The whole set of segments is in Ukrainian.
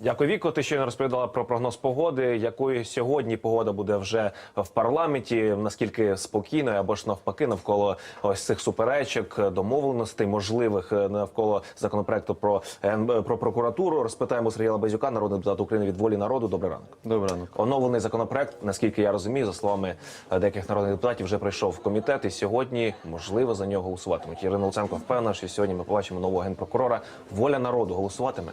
Дякую, Віко. Ти щойно розповідала про прогноз погоди. Якою сьогодні погода буде вже в парламенті? Наскільки спокійною або ж навпаки, навколо ось цих суперечок, домовленостей можливих е, навколо законопроекту про про прокуратуру? Розпитаємо Сергія Лабазюка, народний депутат України від волі народу. Добрий ранок. Добрий ранок. Оновлений законопроект, наскільки я розумію, за словами е, деяких народних депутатів, вже прийшов в комітет, і сьогодні можливо за нього голосуватимуть. Ірина Луценко впевнена, що сьогодні ми побачимо нового генпрокурора. Воля народу голосуватиме.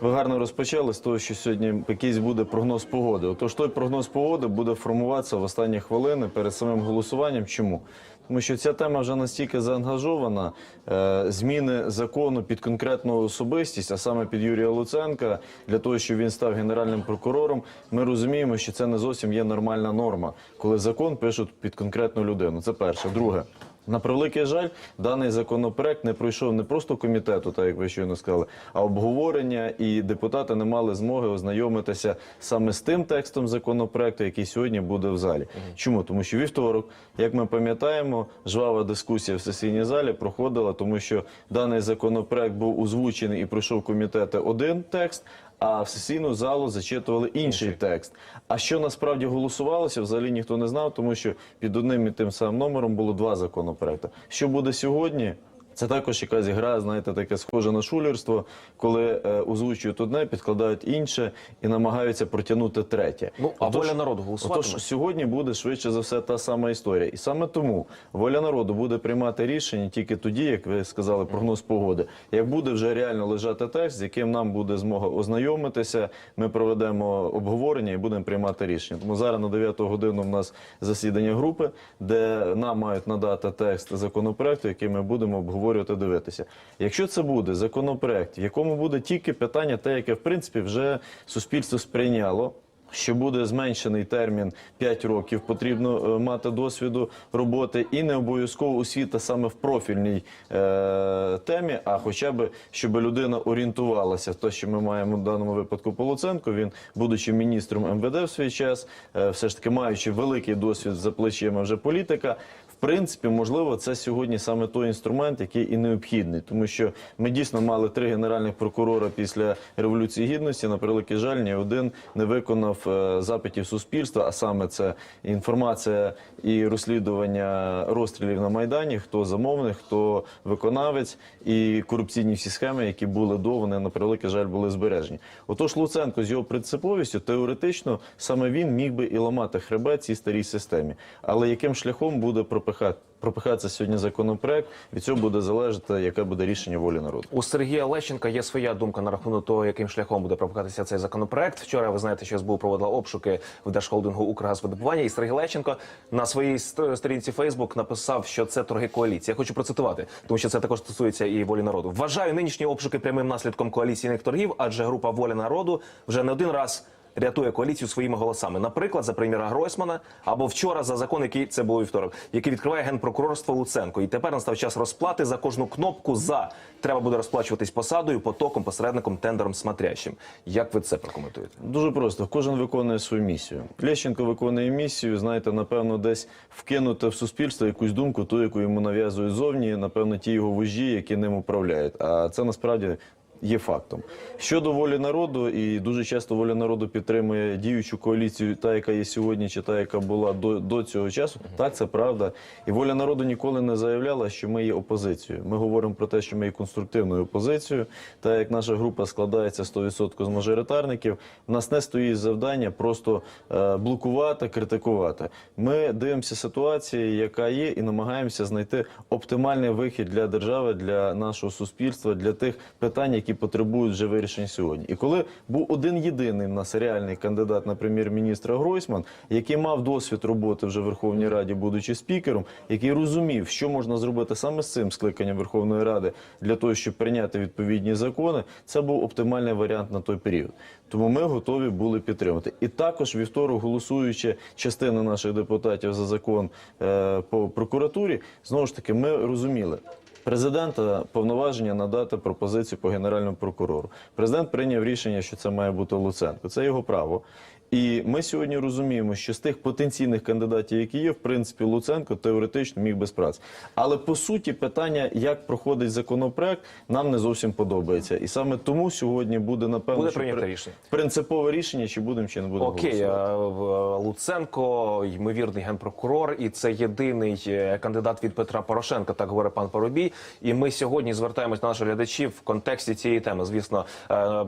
Ви гарно розпочали з того, що сьогодні якийсь буде прогноз погоди. Отож, той прогноз погоди буде формуватися в останні хвилини перед самим голосуванням. Чому? Тому що ця тема вже настільки заангажована, е, зміни закону під конкретну особистість, а саме під Юрія Луценка, для того, щоб він став генеральним прокурором. Ми розуміємо, що це не зовсім є нормальна норма, коли закон пишуть під конкретну людину. Це перше. Друге. На превеликий жаль, даний законопроект не пройшов не просто комітету, так як ви щойно сказали, а обговорення, і депутати не мали змоги ознайомитися саме з тим текстом законопроекту, який сьогодні буде в залі. Чому? Тому що вівторок, як ми пам'ятаємо, жвава дискусія в сесійній залі проходила, тому що даний законопроект був озвучений і пройшов комітети один текст. А в сесійну залу зачитували інший текст. А що насправді голосувалося, взагалі ніхто не знав, тому що під одним і тим самим номером було два законопроекти. Що буде сьогодні? Це також якась гра, знаєте, таке схоже на шулерство, коли е, озвучують одне, підкладають інше і намагаються протягнути третє. Ну, а воля народу голосуватиме? Отож, сьогодні буде швидше за все та сама історія. І саме тому воля народу буде приймати рішення тільки тоді, як ви сказали, прогноз погоди. Як буде вже реально лежати текст, з яким нам буде змога ознайомитися, ми проведемо обговорення і будемо приймати рішення. Тому зараз на 9 годину в нас засідання групи, де нам мають надати текст законопроекту, який ми будемо обговорювати, дивитися. Якщо це буде законопроект, в якому буде тільки питання, те, яке в принципі вже суспільство сприйняло. Що буде зменшений термін 5 років, потрібно е, мати досвіду роботи і не обов'язково освіта саме в профільній е, темі, а хоча б щоб людина орієнтувалася те, що ми маємо в даному випадку по Луценку. Він, будучи міністром МВД в свій час, е, все ж таки маючи великий досвід за плечима вже політика. Принципі, можливо, це сьогодні саме той інструмент, який і необхідний, тому що ми дійсно мали три генеральних прокурора після революції гідності. На превеликий жаль, ні один не виконав е, запитів суспільства, а саме це інформація і розслідування розстрілів на майдані, хто замовник, хто виконавець, і корупційні всі схеми, які були до вони на превеликий жаль були збережені. Отож, Луценко з його принциповістю теоретично саме він міг би і ламати хребет цій старій системі. Але яким шляхом буде пропихати пропихатися сьогодні законопроект? Від цього буде залежати, яке буде рішення волі народу. У Сергія Лещенка є своя думка на рахунок того, яким шляхом буде пропускатися цей законопроект. Вчора ви знаєте, що СБУ проводила обшуки в держхолдингу «Укргазвидобування», і Сергій Лещенко на своїй сторінці Фейсбук написав, що це торги коаліції. Я хочу процитувати, тому що це також стосується і волі народу. Вважаю нинішні обшуки прямим наслідком коаліційних торгів, адже група воля народу вже не один раз. Рятує коаліцію своїми голосами, наприклад, за прем'єра Гройсмана або вчора за закон, який це було вівторок, який відкриває генпрокурорство Луценко. І тепер настав час розплати за кожну кнопку за треба буде розплачуватись посадою, потоком, посередником, тендером, смотрящим. Як ви це прокоментуєте? Дуже просто. Кожен виконує свою місію. Лещенко виконує місію, знаєте, напевно, десь вкинути в суспільство якусь думку, ту, яку йому нав'язують зовні, напевно, ті його вожі, які ним управляють. А це насправді. Є фактом щодо волі народу, і дуже часто воля народу підтримує діючу коаліцію, та яка є сьогодні, чи та яка була до, до цього часу. Так, це правда. І воля народу ніколи не заявляла, що ми є опозицією. Ми говоримо про те, що ми є конструктивною опозицією. Та як наша група складається 100% з мажоритарників, в нас не стоїть завдання просто е, блокувати, критикувати. Ми дивимося ситуацію, яка є, і намагаємося знайти оптимальний вихід для держави, для нашого суспільства, для тих питань, які потребують вже вирішень сьогодні. І коли був один єдиний в нас реальний кандидат на прем'єр-міністра Гройсман, який мав досвід роботи вже в Верховній Раді, будучи спікером, який розумів, що можна зробити саме з цим скликанням Верховної Ради для того, щоб прийняти відповідні закони, це був оптимальний варіант на той період. Тому ми готові були підтримати. І також вівторок, голосуючи частина наших депутатів за закон е, по прокуратурі, знову ж таки, ми розуміли. Президента повноваження надати пропозицію по генеральному прокурору. Президент прийняв рішення, що це має бути Луценко. Це його право. І ми сьогодні розуміємо, що з тих потенційних кандидатів, які є, в принципі, Луценко теоретично міг без праці. Але по суті, питання, як проходить законопроект, нам не зовсім подобається. І саме тому сьогодні буде напевно Буде прийнято при- рішення. принципове рішення, чи будемо, чи не будемо Окей, голосувати. е, Луценко, ймовірний генпрокурор, і це єдиний е, кандидат від Петра Порошенка, так говорить пан Поробій. І ми сьогодні звертаємось до наших глядачів в контексті цієї теми. Звісно, е,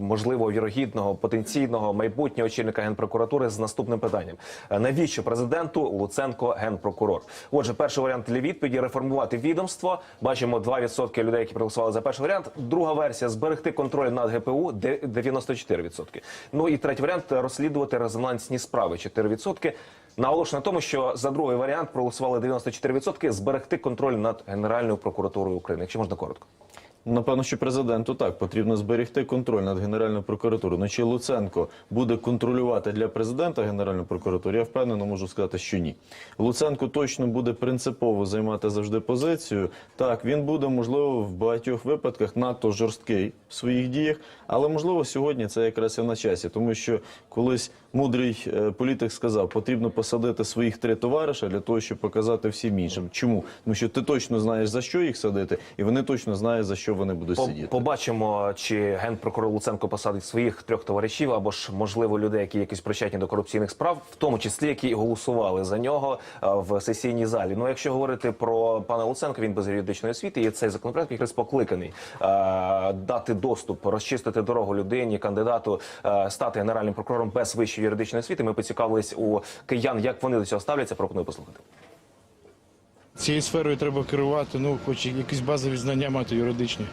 можливо, вірогідного потенційного майбутнього очільника генпрокуратури з наступним питанням: Е, навіщо президенту Луценко генпрокурор? Отже, перший варіант для відповіді реформувати відомство. Бачимо 2% людей, які проголосували за перший варіант. Друга версія зберегти контроль над ГПУ де- 94%. Ну і третій варіант розслідувати резонансні справи 4%. Наголошую на тому, що за другий варіант проголосували 94%, зберегти контроль над Генеральною прокуратурою України. Якщо можна коротко. Напевно, що президенту так потрібно зберегти контроль над Генеральною прокуратурою. Ну чи Луценко буде контролювати для президента Генеральну прокуратуру? Я впевнено можу сказати, що ні. Луценко точно буде принципово займати завжди позицію. Так, він буде можливо в багатьох випадках надто жорсткий в своїх діях, але можливо сьогодні це якраз і на часі, тому що колись мудрий е, політик сказав, потрібно посадити своїх три товариша для того, щоб показати всім іншим. Чому? Тому що ти точно знаєш за що їх садити, і вони точно знають за що вони будуть По- сидіти. Побачимо, чи генпрокурор Луценко посадить своїх трьох товаришів, або ж можливо людей, які якісь причетні до корупційних справ, в тому числі які голосували за нього е, в сесійній залі. Ну, якщо говорити про пана Луценка, він без юридичної освіти, і цей законопроект якраз покликаний е, дати доступ, розчистити дорогу людині, кандидату стати генеральним прокурором без вищої юридичної освіти. Ми поцікавились у киян, як вони до цього ставляться. Пропоную послухати. Цією сферою треба керувати, ну, хоч якісь базові знання мати юридичні.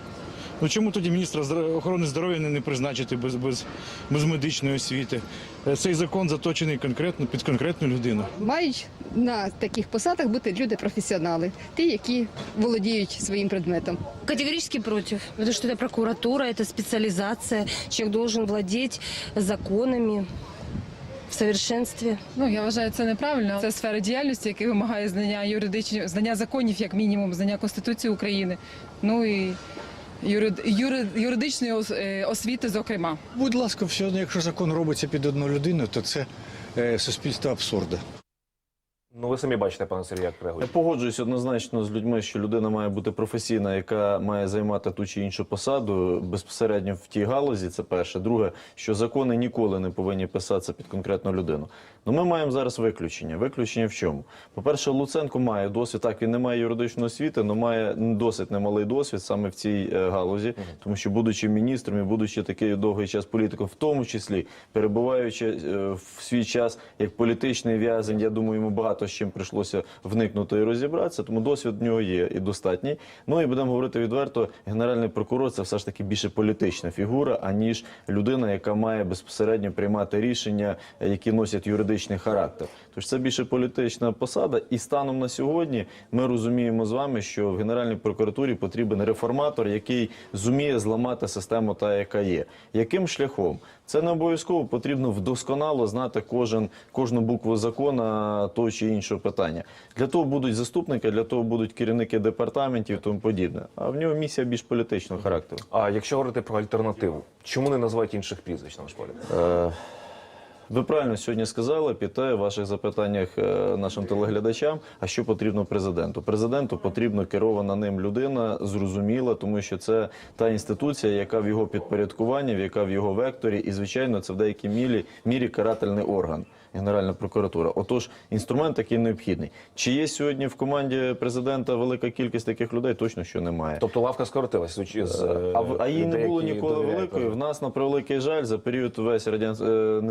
Ну чому тоді міністра охорони здоров'я не, призначити без, без, без медичної освіти? Е, Цей закон заточений конкретно під конкретну людину. Мають на таких посадах бути люди-професіонали, ті, які володіють своїм предметом. Категорически против. Потому что это прокуратура, это специализация. Человек должен владеть законами в совершенстве. Ну я вважаю це неправильно. Це сфера діяльності, яка вимагає знання юридичні знання законів, як мінімум, знання конституції України. Ну і юрид, юрид, юридичної е, освіти, зокрема. Будь ласка, все одно, якщо закон робиться під одну людину, то це е, суспільство абсурду. Ну, ви самі бачите, пане Сергій, як реагує. Я погоджуюсь однозначно з людьми, що людина має бути професійна, яка має займати ту чи іншу посаду безпосередньо в тій галузі. Це перше. Друге, що закони ніколи не повинні писатися під конкретну людину. Ну ми маємо зараз виключення. Виключення в чому? По-перше, Луценко має досвід. Так, він не має юридичної освіти, але має досить немалий досвід саме в цій е, галузі, тому що, будучи міністром і будучи такий довгий час політиком, в тому числі перебуваючи е, в свій час як політичний в'язень, я думаю, йому багато з чим прийшлося вникнути і розібратися. Тому досвід в нього є і достатній. Ну і будемо говорити відверто, генеральний прокурор це все ж таки більше політична фігура, аніж людина, яка має безпосередньо приймати рішення, які носять юридичний характер. Тож це більше політична посада. І станом на сьогодні ми розуміємо з вами, що в Генеральній прокуратурі потрібен реформатор, який зуміє зламати систему, та яка є. Яким шляхом? Це не обов'язково потрібно вдосконало знати кожен кожну букву закона того чи іншого питання. Для того будуть заступники, для того будуть керівники департаментів і тому подібне. А в нього місія більш політичного характеру. А якщо говорити про альтернативу, чому не називають інших прізвищ на ваш погляд? Е, Ви правильно сьогодні сказали, піте в ваших запитаннях е, нашим телеглядачам. А що потрібно президенту? Президенту потрібно керована ним людина, зрозуміла, тому що це та інституція, яка в його підпорядкуванні, яка в його векторі, і звичайно, це в деякій мірі, мірі карательний орган. Генеральна прокуратура. Отож, інструмент такий необхідний. Чи є сьогодні в команді президента велика кількість таких людей? Точно що немає. Тобто лавка скоротилась з е, А, а її не було ніколи великої. В нас на превеликий жаль за період весь радян... е,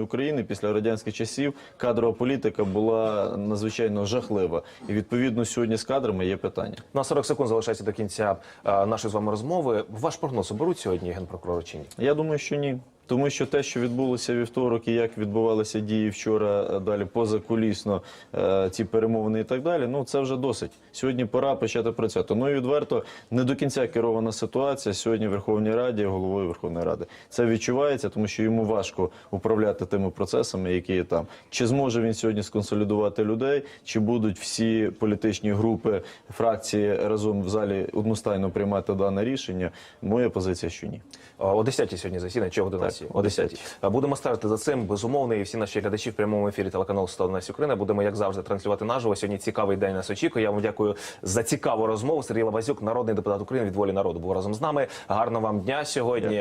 незалежної України після радянських часів кадрова політика була надзвичайно жахлива. І відповідно сьогодні з кадрами є питання. На 40 секунд залишається до кінця е, нашої з вами розмови. Ваш прогноз оберуть сьогодні генпрокурора чи ні? Я думаю, що ні тому що те, що відбулося вівторок, і як відбувалися дії вчора, е, далі позакулісно е, ці перемовини і так далі. Ну це вже досить. Сьогодні пора почати працювати. Ну і відверто не до кінця керована ситуація сьогодні. в Верховній Раді головою Верховної Ради це відчувається, тому що йому важко управляти тими процесами, які є там. Чи зможе він сьогодні сконсолідувати людей? Чи будуть всі політичні групи фракції разом в залі одностайно приймати дане рішення? Моя позиція, що ні. О 10 сьогодні засідання, чи 11? 10-й. О 10. Будемо стежити за цим. Безумовно, і всі наші глядачі в прямому ефірі телеканалу «101 Україна» будемо, як завжди, транслювати наживо. Сьогодні цікавий день нас очікує. Я вам дякую за цікаву розмову. Сергій Лабазюк, народний депутат України від волі народу, був разом з нами. Гарного вам дня сьогодні.